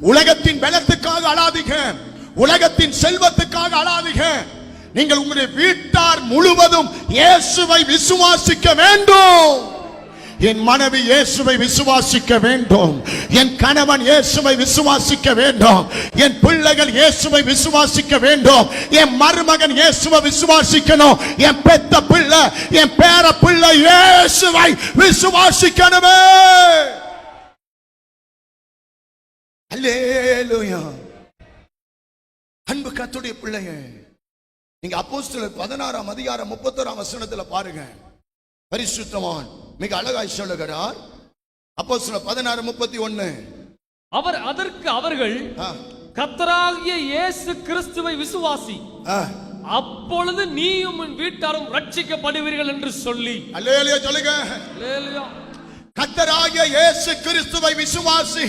உலகத்தின் பலத்துக்காக அழாதீங்க உலகத்தின் செல்வத்துக்காக அழாதீங்க நீங்கள் உங்களுடைய வீட்டார் முழுவதும் இயேசுவை விசுவாசிக்க வேண்டும். என் மனைவி இயேசுவை விசுவாசிக்க வேண்டும். என் கணவன் இயேசுவை விசுவாசிக்க வேண்டும். என் பிள்ளைகள் இயேசுவை விசுவாசிக்க வேண்டும். என் மருமகன் இயேசுவை விசுவாசிக்கணும். என் பெத்த பிள்ளை என் பேர பிள்ளை இயேசுவை விசுவாசிக்கணுமே. அல்லேலூயா. அன்பு கத்துடைய பிள்ளைங்க நீங்க அப்போஸ்தலர் பதினாறாம் அதிகாரம் முப்பத்தோராம் வசனத்துல பாருங்க. பரிசுத்தவான் மிக அழகாய் சொல்லுகிறார். அப்போஸ்தலர் பதினாறு முப்பத்தி ஒன்னு அவர் அதற்கு அவர்கள் கத்தராகிய இயேசு கிறிஸ்துவை விசுவாசி. அப்பொழுது நீயும் வீட்டாரும் ரட்சிக்கப்படுவீர்கள் என்று சொல்லி. சொல்லுங்க. கத்தராகிய இயேசு கிறிஸ்துவை விசுவாசி.